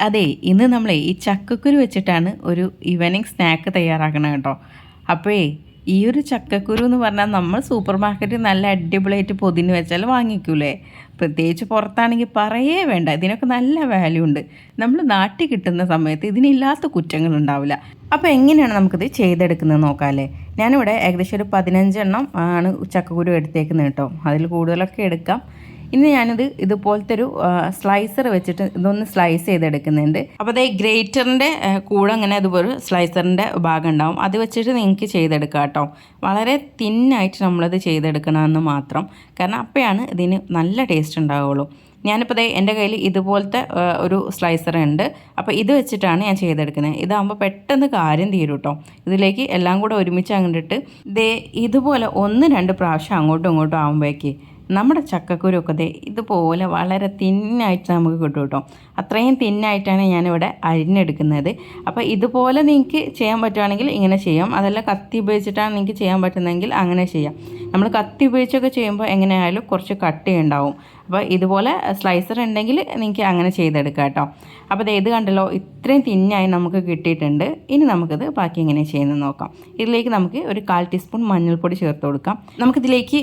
അതെ ഇന്ന് നമ്മളെ ഈ ചക്കക്കുരു വെച്ചിട്ടാണ് ഒരു ഈവനിങ് സ്നാക്ക് തയ്യാറാക്കണം കേട്ടോ. അപ്പോഴേ ഈ ഒരു ചക്കക്കുരു എന്ന് പറഞ്ഞാൽ നമ്മൾ സൂപ്പർ മാർക്കറ്റിൽ നല്ല അടിപൊളിയായിട്ട് പൊതിന് വെച്ചാൽ വാങ്ങിക്കൂലേ? പ്രത്യേകിച്ച് പുറത്താണെങ്കിൽ പറയേ വേണ്ട ഇതിനൊക്കെ നല്ല വാല്യൂ ഉണ്ട്. നമ്മൾ നാട്ടിൽ കിട്ടുന്ന സമയത്ത് ഇതിനില്ലാത്ത കുറ്റങ്ങൾ ഉണ്ടാവില്ല. അപ്പോൾ എങ്ങനെയാണ് നമുക്കിത് ചെയ്തെടുക്കുന്നത് നോക്കാമല്ലേ ഞാനിവിടെ ഏകദേശം ഒരു പതിനഞ്ചെണ്ണം ആണ് ചക്കക്കുരു എടുത്തേക്കുന്നത് കേട്ടോ. അതിൽ കൂടുതലൊക്കെ എടുക്കാം. ഇനി ഞാനിത് ഇതുപോലത്തെ ഒരു സ്ലൈസർ വെച്ചിട്ട് ഇതൊന്ന് സ്ലൈസ് ചെയ്തെടുക്കുന്നുണ്ട്. അപ്പോൾ അതേ ഗ്രേറ്ററിന്റെ കൂടെ അങ്ങനെ അതുപോലെ സ്ലൈസറിന്റെ ഭാഗം ഉണ്ടാവും അത് വെച്ചിട്ട് നിങ്ങൾക്ക് ചെയ്തെടുക്കാം കേട്ടോ. വളരെ തിന്നായിട്ട് നമ്മളത് ചെയ്തെടുക്കണമെന്ന് മാത്രം. കാരണം അപ്പോഴാണ് ഇതിന് നല്ല ടേസ്റ്റ് ഉണ്ടാവുള്ളൂ. ഞാനിപ്പോൾ ദേ എന്റെ കയ്യിൽ ഇതുപോലത്തെ ഒരു സ്ലൈസർ ഉണ്ട്. അപ്പോൾ ഇത് വെച്ചിട്ടാണ് ഞാൻ ചെയ്തെടുക്കുന്നത്. ഇതാകുമ്പോൾ പെട്ടെന്ന് കാര്യം തീരും കേട്ടോ. ഇതിലേക്ക് എല്ലാം കൂടെ ഒരുമിച്ച് അങ്ങോട്ടിട്ട് ദേ ഇതുപോലെ ഒന്ന് രണ്ട് പ്രാവശ്യം അങ്ങോട്ടും ഇങ്ങോട്ടും ആകുമ്പോഴേക്ക് നമ്മുടെ ചക്കക്കുരുവൊക്കെ ദേ ഇതുപോലെ വളരെ തിന്നായിട്ട് നമുക്ക് കിട്ടും കേട്ടോ. അത്രയും തിന്നായിട്ടാണ് ഞാനിവിടെ അരിഞ്ഞെടുക്കുന്നത്. അപ്പോൾ ഇതുപോലെ നിങ്ങൾക്ക് ചെയ്യാൻ പറ്റുവാണെങ്കിൽ ഇങ്ങനെ ചെയ്യാം. അതല്ല കത്തി ഉപയോഗിച്ചിട്ടാണ് നിങ്ങൾക്ക് ചെയ്യാൻ പറ്റുന്നതെങ്കിൽ അങ്ങനെ ചെയ്യാം. നമ്മൾ കത്തി ഉപയോഗിച്ചൊക്കെ ചെയ്യുമ്പോൾ എങ്ങനെയായാലും കുറച്ച് കട്ടി ഉണ്ടാവും അപ്പോൾ ഇതുപോലെ സ്ലൈസർ ഉണ്ടെങ്കിൽ നിങ്ങൾക്ക് അങ്ങനെ ചെയ്തെടുക്കാം കേട്ടോ. അപ്പോൾ ഇത് ഏത് കണ്ടല്ലോ ഇത്രയും തിന്നായി നമുക്ക് കിട്ടിയിട്ടുണ്ട്. ഇനി നമുക്കിത് ബാക്കി എങ്ങനെ ചെയ്യുന്നത് നോക്കാം. ഇതിലേക്ക് നമുക്ക് ഒരു കാൽ ടീസ്പൂൺ മഞ്ഞൾപ്പൊടി ചേർത്ത് കൊടുക്കാം. നമുക്കിതിലേക്ക്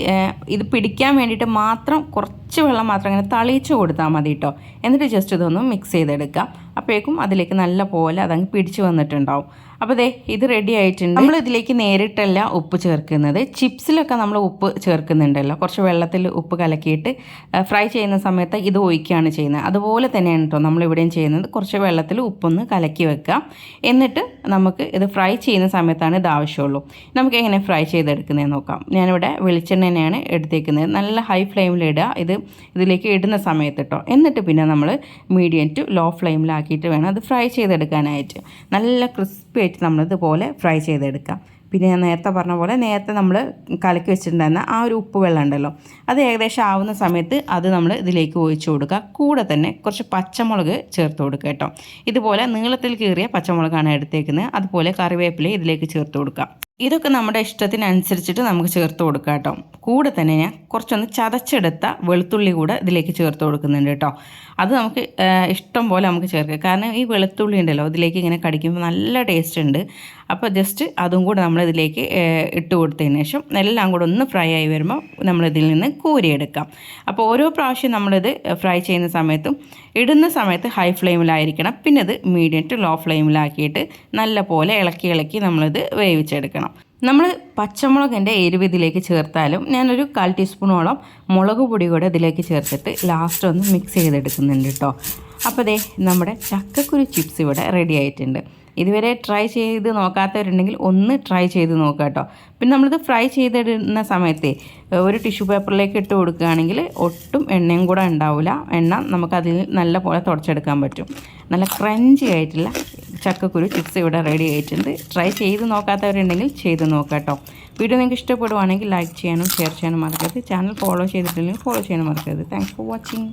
ഇത് പിടിക്കാൻ വേണ്ടിയിട്ട് മാത്രം കുറച്ച് വെള്ളം മാത്രം ഇങ്ങനെ തളിച്ച് കൊടുത്താൽ മതി കേട്ടോ എന്നിട്ട് ജസ്റ്റ് ഇതൊന്ന് മിക്സ് ചെയ്തെടുക്കാം. അപ്പോഴേക്കും അതിലേക്ക് നല്ല പോലെ അതങ്ങ് പിടിച്ച് വന്നിട്ടുണ്ടാവും. അപ്പോൾ ദേ ഇത് റെഡി ആയിട്ടുണ്ട്. നമ്മൾ ഇതിലേക്ക് നേരിട്ടല്ല ഉപ്പ് ചേർക്കുന്നത്. ചിപ്സിലൊക്കെ നമ്മൾ ഉപ്പ് ചേർക്കുന്നുണ്ടല്ലോ. കുറച്ച് വെള്ളത്തിൽ ഉപ്പ് കലക്കിയിട്ട് ഫ്രൈ ചെയ്യുന്ന സമയത്ത് ഇത് ഒഴിക്കുകയാണ് ചെയ്യുന്നത്. അതുപോലെ തന്നെയാണ് കേട്ടോ നമ്മളിവിടെയും ചെയ്യുന്നത്. കുറച്ച് വെള്ളത്തിൽ ഉപ്പൊന്ന് കലക്കി വെക്കുക എന്നിട്ട് നമുക്ക് ഇത് ഫ്രൈ ചെയ്യുന്ന സമയത്താണ് ഇത് ആവശ്യമുള്ളൂ. നമുക്ക് എങ്ങനെ ഫ്രൈ ചെയ്തെടുക്കുന്നത് നോക്കാം. ഞാനിവിടെ വെളിച്ചെണ്ണ തന്നെയാണ് എടുത്തേക്കുന്നത്. നല്ല ഹൈ ഫ്ലെയിമിലിടുക ഇത് ഇതിലേക്ക് ഇടുന്ന സമയത്ത് കേട്ടോ എന്നിട്ട് പിന്നെ നമ്മൾ മീഡിയം ടു ലോ ഫ്ലെയിമിലാക്കിയിട്ട് വേണം അത് ഫ്രൈ ചെയ്തെടുക്കാനായിട്ട്. നല്ല ക്രിസ്പി ആയിട്ട് നമ്മളിതുപോലെ ഫ്രൈ ചെയ്തെടുക്കാം. പിന്നെ ഞാൻ നേരത്തെ പറഞ്ഞ പോലെ നേരത്തെ നമ്മൾ കലക്കി വെച്ചിട്ടുണ്ടായിരുന്ന ആ ഒരു ഉപ്പ് വെള്ളം ഉണ്ടല്ലോ അത് ഏകദേശം ആവുന്ന സമയത്ത് അത് നമ്മൾ ഇതിലേക്ക് ഒഴിച്ചു കൊടുക്കുക. കൂടെ തന്നെ കുറച്ച് പച്ചമുളക് ചേർത്ത് കൊടുക്കുക കേട്ടോ ഇതുപോലെ നീളത്തിൽ കീറിയ പച്ചമുളകാണ് എടുത്തേക്കുന്നത്. അതുപോലെ കറിവേപ്പില ഇതിലേക്ക് ചേർത്ത് കൊടുക്കുക. ഇതൊക്കെ നമ്മുടെ ഇഷ്ടത്തിനനുസരിച്ചിട്ട് നമുക്ക് ചേർത്ത് കൊടുക്കാം കേട്ടോ. കൂടെ തന്നെ ഞാൻ കുറച്ചൊന്ന് ചതച്ചെടുത്ത വെളുത്തുള്ളി കൂടെ ഇതിലേക്ക് ചേർത്ത് കൊടുക്കുന്നുണ്ട് കേട്ടോ. അത് നമുക്ക് ഇഷ്ടം പോലെ നമുക്ക് ചേർക്കാം. കാരണം ഈ വെളുത്തുള്ളി ഉണ്ടല്ലോ ഇതിലേക്ക് ഇങ്ങനെ കടിക്കുമ്പോൾ നല്ല ടേസ്റ്റ് ഉണ്ട്. അപ്പോൾ ജസ്റ്റ് അതും കൂടെ നമ്മളിതിലേക്ക് ഇട്ട് കൊടുത്തതിന് ശേഷം എല്ലാം കൂടെ ഒന്ന് ഫ്രൈ ആയി വരുമ്പോൾ നമ്മളിതിൽ നിന്ന് കോരിയെടുക്കാം അപ്പോൾ ഓരോ പ്രാവശ്യം നമ്മളിത് ഫ്രൈ ചെയ്യുന്ന സമയത്തും ഇടുന്ന സമയത്ത് ഹൈ ഫ്ലെയിമിലായിരിക്കണം പിന്നെ ഇത് മീഡിയം ടു ലോ ഫ്ലെയിമിലാക്കിയിട്ട് നല്ല പോലെ ഇളക്കി ഇളക്കി നമ്മളിത് വേവിച്ചെടുക്കണം. നമ്മൾ പച്ചമുളകിന്റെ എരിവ് ഇതിലേക്ക് ചേർത്താലും ഞാനൊരു കാൽ ടീസ്പൂണോളം മുളക് പൊടി കൂടെ ഇതിലേക്ക് ചേർത്തിട്ട് ലാസ്റ്റ് ഒന്ന് മിക്സ് ചെയ്തെടുക്കുന്നുണ്ട് കേട്ടോ അപ്പോൾ ദേ നമ്മുടെ ചക്കക്കുരു ചിപ്സ് ഇവിടെ റെഡി ആയിട്ടുണ്ട്. ഇതുവരെ ട്രൈ ചെയ്ത് നോക്കാത്തവരുണ്ടെങ്കിൽ ഒന്ന് ട്രൈ ചെയ്ത് നോക്കുക കേട്ടോ. പിന്നെ നമ്മളിത് ഫ്രൈ ചെയ്തിടുന്ന സമയത്ത് ഒരു ടിഷ്യൂ പേപ്പറിലേക്ക് ഇട്ട് കൊടുക്കുകയാണെങ്കിൽ ഒട്ടും എണ്ണയും കൂടെ ഉണ്ടാവില്ല. എണ്ണ നമുക്കതിൽ നല്ല പോലെ തുടച്ചെടുക്കാൻ പറ്റും. നല്ല ക്രഞ്ചി ആയിട്ടുള്ള ചക്കക്കുരു ചിപ്സ് ഇവിടെ റെഡി ആയിട്ടുണ്ട്. ട്രൈ ചെയ്ത് നോക്കാത്തവരുണ്ടെങ്കിൽ ചെയ്ത് നോക്കാം കേട്ടോ. വീഡിയോ നിങ്ങൾക്ക് ഇഷ്ടപ്പെടുവാണെങ്കിൽ ലൈക്ക് ചെയ്യാനും ഷെയർ ചെയ്യാനും മറക്കരുത്. ചാനൽ ഫോളോ ചെയ്തിട്ടില്ലെങ്കിൽ ഫോളോ ചെയ്യാനും മറക്കരുത്. Thanks for watching